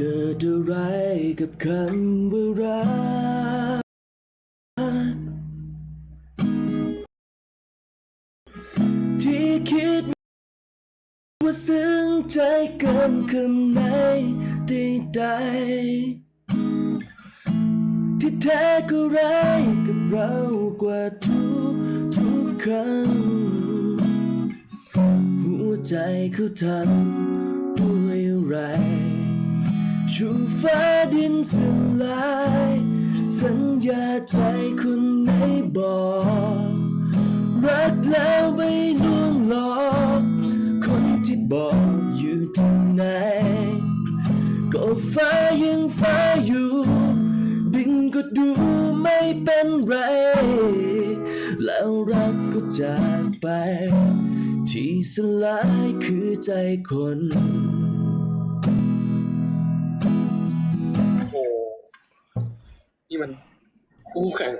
เกิดอะไรกับคำว่ารัก ที่คิดว่าซึ้งใจเกินคำไหนใดๆที่แท้ก็ร้ายกับเรากว่าทุกทุกครั้งหัวใจเขาทำด้วยอะไร ชูฟ้าดินสลาย สัญญาใจคนไหนบอก รักแล้วไม่ลวงหลอก คนที่บอกอยู่ที่ไหน ก็ฟ้ายังฟ้าอยู่ ดินก็ดูไม่เป็นไร แล้วรักก็จากไป ที่สลายคือใจคน นี่มันคู่แข่ง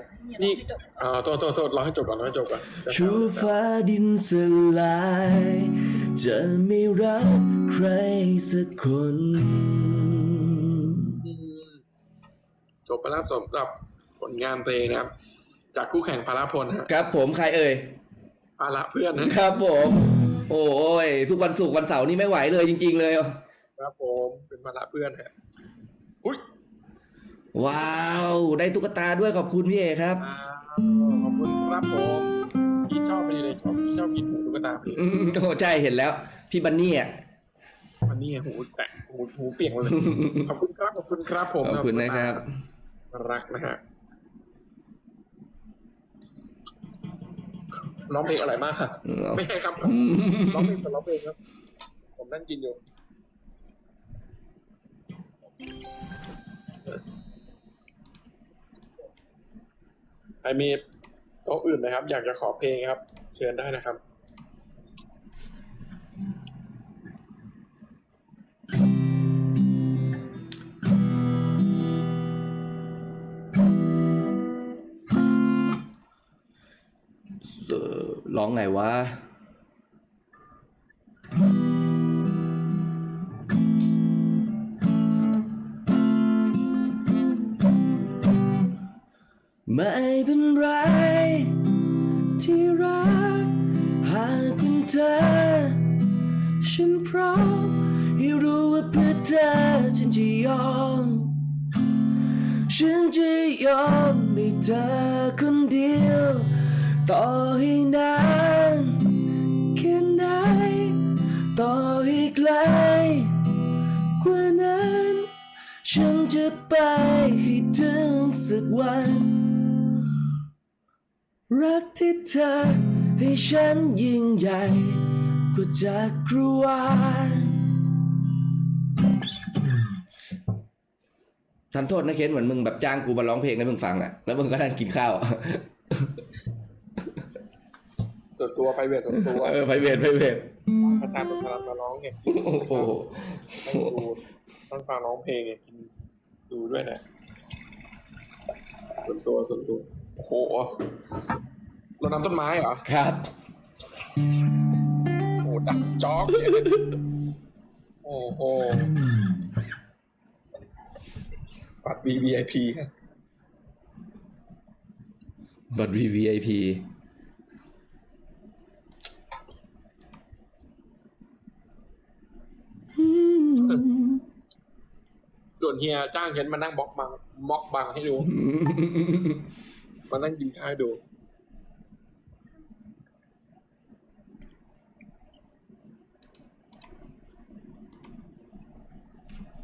นี่อ่าโทษโทษโทษรอให้จบก่อนรอให้จบก่อนจะชูฟ้าดินสลาย จะไม่รักใครสักคนอืมจบไปแล้วสำหรับผลงานเพลงนะครับ จากคู่แข่งพาราพลฮะครับผมใครเอ่ยพาราเพื่อนนะครับผม โอ้ย ทุกวันศุกร์วันเสาร์นี่ไม่ไหวเลยจริง ๆ เลย ครับผมเป็นพาราเพื่อนฮะอุ้ย ว้าว ได้ตุ๊กตาด้วยขอบคุณพี่เอครับอ้าวขอบคุณครับผมที่ชอบไปเลยชอบที่ชอบกินหมูตุ๊กตาพี่อืมโอ้ใช่เห็นแล้ว พี่บันนี่อะ วันนี้หูแตกหูหูเปียกหมดเลยขอบคุณครับขอบคุณครับผมขอบคุณนะครับ รักนะฮะร้องเพลงอร่อยมากค่ะ ไม่ใช่ครับร้องเพลงสำหรับเพลงครับ ผมนั่งกินอยู่ ใครมีโต๊ะอื่นนะครับ อยากจะขอเพลงครับ เชิญได้นะครับร้องไงวะ เป็นเธอ ฉันพร้อมให้รู้ว่าเพื่อเธอฉันจะยอม ฉันจะยอมให้เธอคนเดียว ต่อให้นานแค่ไหนต่อให้ไกลกว่านั้น ฉันจะไปให้ถึงสักวัน รักที่เธอ ให้ฉันยิ่งใหญ่กว่าจักรวาลทันโทษนะเคนเหมือนมึงแบบจ้างกูมาร้องเพลงให้มึงฟังอะแล้วมึงก็นั่งกินข้าวส่วนตัวไปเวทส่วนตัวเออไปเวทไปเวทประชาชนพลังมาร้องไงโอ้โหต้องดูต้องฟังร้องเพลงไงกินดูด้วยนะส่วนตัวส่วนตัวโอ้โหเรานำต้นไม้เหรอครับ โอ้โหดักจ๊อกเนี่ยโอ้โหบัตร VVIP ฮะบัตร VVIP ส่วนเฮียจ้างเห็นมานั่งบล็อกบังม็อกบังให้ดู มานั่งกินข้าวใ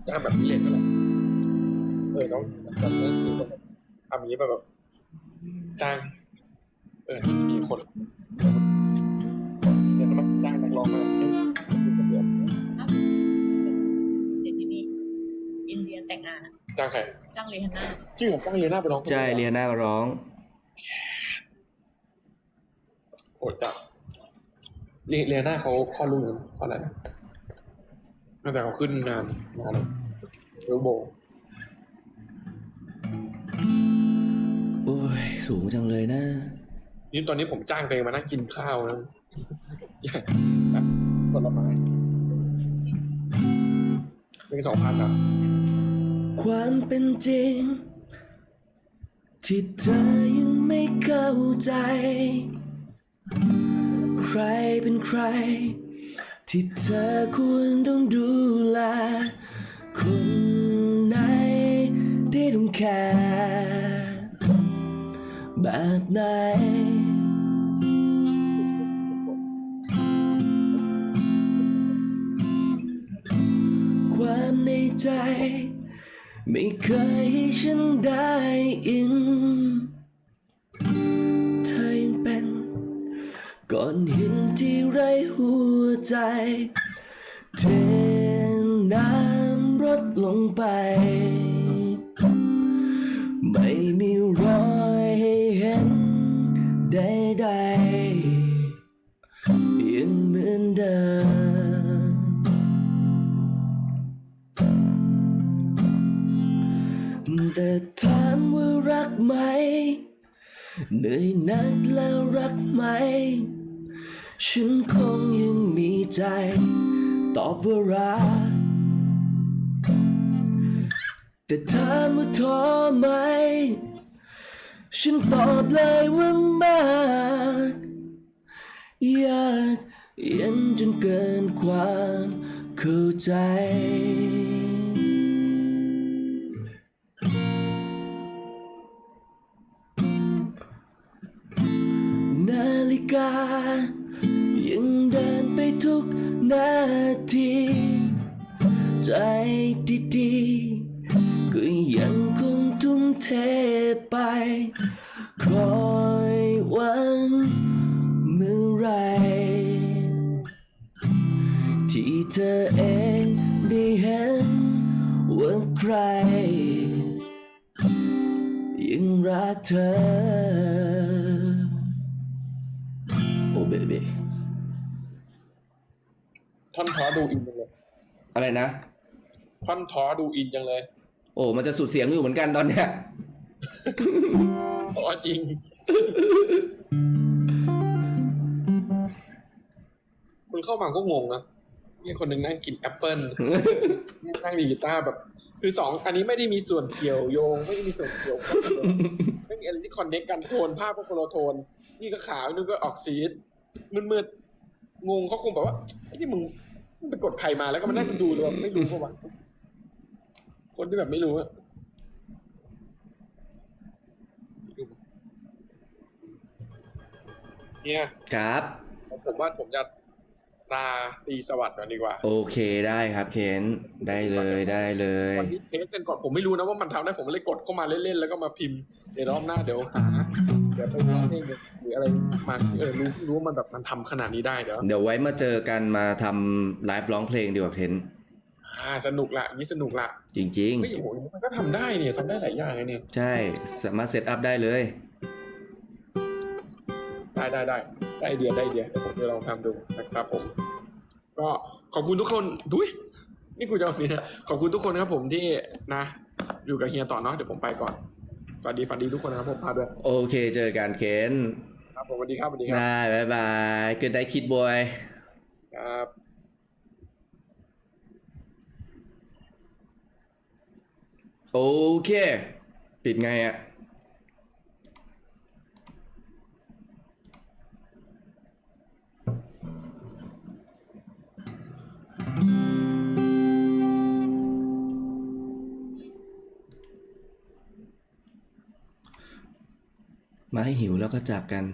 ห้ดูจ้างแบบพิเรนนั่นแหละเออน้องแบบนี้คือแบบทำอย่างนี้แบบแบบจ้างเออมีคนเนี่ยมันจ้างนักร้องมาให้ดูคนเดียวเด็กที่นี่อินเดียแต่งงานอะจ้างใครจ้างเรฮันน่าจริงเหรอจ้างเรียนหน้าไปร้องคนดีใช่วเรียน่ามาร้องโอ้จ้ะเรียเรียนหน้าเขาข้อดลูกนั้นเพราะอะไรนะ ตั้งแต่เขาขึ้นงานงานเวลโบโอ้ย สูงจังเลยนะ นี่ตอนนี้ผมจ้างตัวเองมานั่งกินข้าวนะผลไม้เป็นสองพันอะความเป็นจริง ที่เธอยังไม่เข้าใจ ใครเป็นใคร ที่เธอควรต้องดูแลคนไหนที่ต้องแคร์แบบไหน ความในใจ ไม่เคยให้ฉันได้อิน ก้อนหินที่ไรหัวใจ เทน้ำรดลงไป ไม่มีรอยให้เห็นใดๆยังเหมือนเดิมแต่ถามว่ารักไหม เหนื่อยนักแล้วรักไหม ฉันคงยังมีใจ ตอบว่ารัก แต่ถามว่าท้อไหม ฉันตอบเลยว่ามากยากเย็นจนเกินความเข้าใจ นาทีใจดีๆ ก็ยังคงทุ่มเทไป คอยหวังเมื่อไร ที่เธอเองได้เห็นว่าใคร ยังรักเธอ ท่อนท้อดูอินจังเลยอะไรนะท่อนท้อดูอินจังเลย โอ้มันจะสุดเสียงอยู่เหมือนกันตอนเนี้ยท้อจริง คุณเข้ามาก็งงนะมีคนหนึ่งนั่งกินแอปเปิลนั่งดีดกีตาร์แบบ คือสองอันนี้ไม่ได้มีส่วนเกี่ยวโยง ไม่ได้มีส่วนเกี่ยวข้องเลยไม่มีอะไรที่คอนเนคกันโทนภาพก็คนละโทน นี่ก็ขาวนี่ก็ออกซีดมืดๆงงเขาคงแบบว่าไอ้ที่มึงมึง ไปกดใครมาแล้วก็มานั่งดูเลยว่าไม่รู้ปะวะคนที่แบบไม่รู้อะเนี่ยครับ ผมว่าผมจะ ลาตีสวัสดิ์ก่อนดีกว่า โอเคได้ครับเคนได้เลยได้เลยวันนี้เทสกันก่อนผมไม่รู้นะว่ามันทำได้ผมเลยกดเข้ามาเล่นๆแล้วก็มาพิมพ์เดี๋ยวรอบหน้าเดี๋ยวหาเดี๋ยวไปร้องเพลงหรืออะไรมาเออรู้รู้ว่ามันแบบมันทำขนาดนี้ได้เดี๋ยวเดี๋ยวไว้มาเจอกันมาทำไลฟ์ร้องเพลงดีกว่าเคนอ่าสนุกละนี่สนุกละจริงเฮ้ยโอ้โหมันก็ทำได้เนี่ยทำได้หลายอย่างเลยเนี่ยๆใช่สามารถเซตอัพได้เลย ได้ได้ได้ได้ไอเดียได้ไอเดียเดี๋ยวผมจะลองทำดูนะครับผม ก็ขอบคุณทุกคนดุยนี่กูจะเอาเนี่ยขอบคุณทุกคนนะครับผมที่นะ อยู่กับเฮียต่อเนาะเดี๋ยวผมไปก่อนสวัสดีฝันดีทุกคนนะครับผมพาด้วยโอเค เจอกันเคนครับผมสวัสดีครับสวัสดีครับได้บ๊ายบายเกิดได้คิดบอยครับโอเค ปิดไงอะ มาให้หิวแล้วก็จากกัน